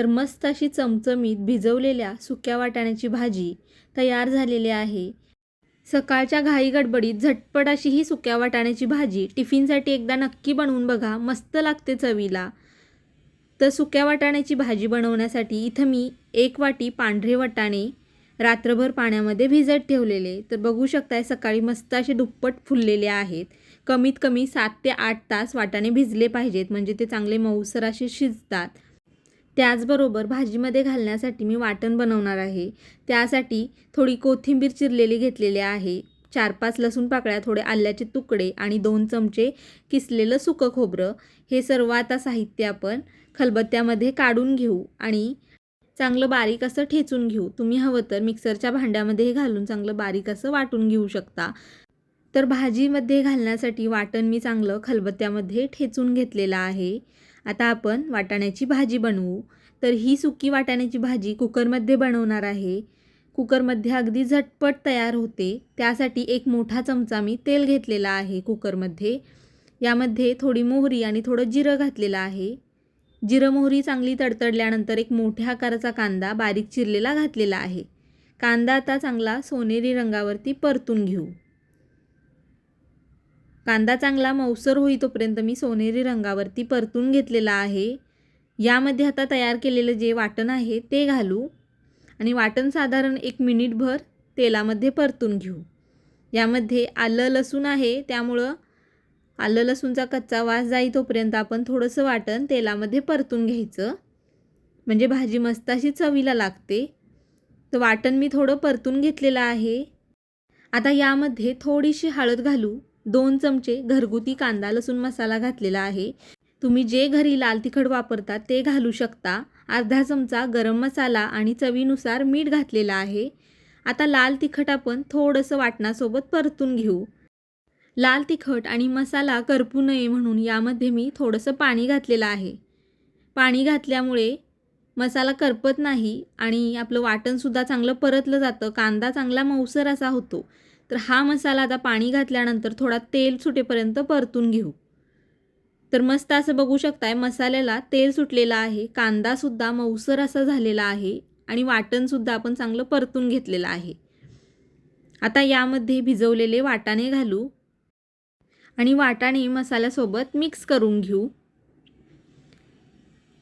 तर मस्त अशी चमचमीत भिजवलेल्या सुक्या वाटाण्याची भाजी तयार झालेली आहे. सकाळच्या घाई गडबडीत झटपट अशी ही सुक्या वाटाण्याची भाजी टिफिनसाठी एकदा नक्की बनवून बघा मस्त लागते चवीला. तर सुक्या वाटाण्याची भाजी बनवण्यासाठी इथं मी एक वाटी पांढरे वाटाणे रात्रभर पाण्यामध्ये भिजत ठेवलेले. तर बघू शकताय सकाळी मस्त असे दुप्पट फुललेले आहेत. कमीत कमी सात ते आठ तास वाटाणे भिजले पाहिजेत म्हणजे ते चांगले मऊसर असे शिजतात. त्याचबरोबर भाजीमध्ये घालण्यासाठी मी वाटण बनवणार आहे. त्यासाठी थोडी कोथिंबीर चिरलेली घेतलेली आहे. चार पाच लसूण पाकळ्या थोडे आल्याचे तुकडे आणि दोन चमचे किसलेलं सुकं खोबरं. हे सर्व आता साहित्य आपण खलबत्त्यामध्ये काढून घेऊ आणि चांगलं बारीक असं ठेचून घेऊ. तुम्ही हवं तर मिक्सरच्या भांड्यामध्ये हे घालून चांगलं बारीक असं वाटून घेऊ शकता. तर भाजीमध्ये घालण्यासाठी वाटण मी चांगलं खलबत्त्यामध्ये ठेचून घेतलेलं आहे. आता आपण वाटाण्याची भाजी बनवू. तर ही सुकी वाटाण्याची भाजी कुकरमध्ये बनवणार आहे. कुकरमध्ये अगदी झटपट तयार होते. त्यासाठी एक मोठा चमचा मी तेल घेतलेला आहे कुकरमध्ये. यामध्ये थोडी मोहरी आणि थोडं जिरं घातलेलं आहे. जिरं मोहरी चांगली तडतडल्यानंतर एक मोठ्या आकाराचा कांदा बारीक चिरलेला घातलेला आहे. कांदा आता चांगला सोनेरी रंगावरती परतून घेऊ. कांदा चांगला मऊसर होई तोपर्यंत मी सोनेरी रंगावरती परतून घेतलेला आहे. यामध्ये आता तयार केलेलं जे वाटण आहे ते घालू आणि वाटण साधारण एक मिनिटभर तेलामध्ये परतून घेऊ. यामध्ये आलं लसूण आहे त्यामुळं आलं लसूणचा कच्चा वास जाई तोपर्यंत आपण थोडंसं वाटण तेलामध्ये परतून घ्यायचं. म्हणजे भाजी मस्त अशी चवीला लागते. तर वाटण मी थोडं परतून घेतलेलं आहे. आता यामध्ये थोडीशी हळद घालू. दोन चमचे घरगुती कांदा लसूण मसाला घातलेला आहे. तुम्ही जे घरी लाल तिखट वापरता ते घालू शकता. अर्धा चमचा गरम मसाला आणि चवीनुसार मीठ घातलेलं आहे. आता लाल तिखट आपण थोडंसं वाटणासोबत परतून घेऊ. लाल तिखट आणि मसाला करपू नये म्हणून यामध्ये मी थोडंसं पाणी घातलेलं आहे. पाणी घातल्यामुळे मसाला करपत नाही आणि आपलं वाटणसुद्धा चांगलं परतलं जातं. कांदा चांगला मऊसर असा होतो. तर हा मसाला आता पाणी घातल्यानंतर थोडा तेल सुटेपर्यंत परतून घेऊ. तर मस्त असं बघू शकताय मसाल्याला तेल सुटलेलं आहे कांदासुद्धा मऊसर असा झालेला आहे आणि वाटणसुद्धा आपण चांगलं परतून घेतलेलं आहे. आता यामध्ये भिजवलेले वाटाणे घालू आणि वाटाणे मसाल्यासोबत मिक्स करून घेऊ.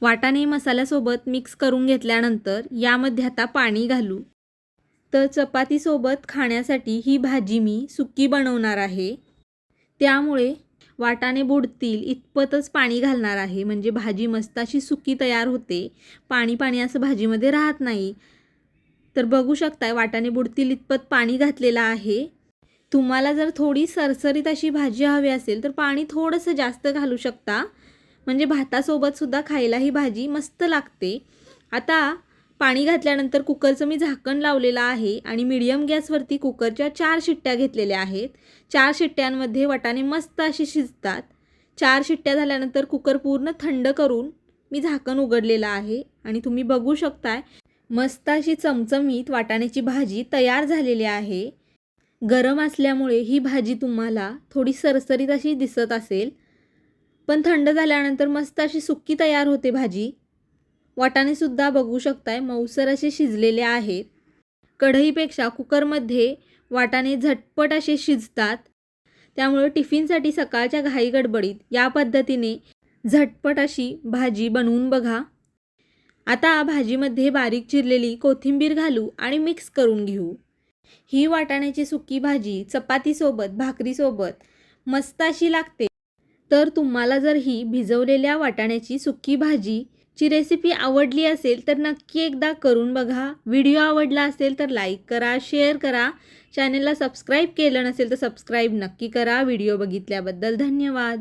वाटाणे मसाल्यासोबत मिक्स करून घेतल्यानंतर यामध्ये आता पाणी घालू. तर चपातीसोबत खाण्यासाठी ही भाजी मी सुकी बनवणार आहे. त्यामुळे वाटाणे बुडतील इतपतच पाणी घालणार आहे. म्हणजे भाजी मस्त अशी सुकी तयार होते. पाणी पाणी असं भाजीमध्ये राहत नाही. तर बघू शकताय वाटाणे बुडतील इतपत पाणी घातलेलं आहे. तुम्हाला जर थोडी सरसरीत अशी भाजी हवी असेल तर पाणी थोडंसं जास्त घालू शकता. म्हणजे भातासोबतसुद्धा खायला ही भाजी मस्त लागते. आता पाणी घातल्यानंतर कुकरचं मी झाकण लावलेलं आहे आणि मीडियम गॅसवरती कुकरच्या चार शिट्ट्या घेतलेल्या आहेत. चार शिट्ट्यांमध्ये वटाणे मस्त असे शिजतात. चार शिट्ट्या झाल्यानंतर कुकर पूर्ण थंड करून मी झाकण उघडलेलं आहे आणि तुम्ही बघू शकताय मस्त अशी चमचमीत वाटाण्याची भाजी तयार झालेली आहे. गरम असल्यामुळे ही भाजी तुम्हाला थोडी सरसरीत अशी दिसत असेल. पण थंड झाल्यानंतर मस्त अशी सुक्की तयार होते भाजी. वाटाणेसुद्धा बघू शकताय. मऊसर असे शिजलेले आहेत. कढईपेक्षा कुकरमध्ये वाटाणे झटपट असे शिजतात. त्यामुळं टिफिनसाठी सकाळच्या घाई गडबडीत या पद्धतीने झटपट अशी भाजी बनवून बघा. आता भाजीमध्ये बारीक चिरलेली कोथिंबीर घालू आणि मिक्स करून घेऊ. ही वाटाण्याची सुकी भाजी चपातीसोबत भाकरीसोबत मस्त अशी लागते. तर तुम्हाला जर ही भिजवलेल्या वाटाण्याची सुकी भाजी ची रेसिपी आवडली असेल तर नक्की एकदा करून बघा. व्हिडिओ आवडला असेल तर लाईक करा शेअर करा. चॅनलला सबस्क्राईब केलं नसेल तर सबस्क्राईब नक्की करा. व्हिडिओ बघितल्याबद्दल धन्यवाद.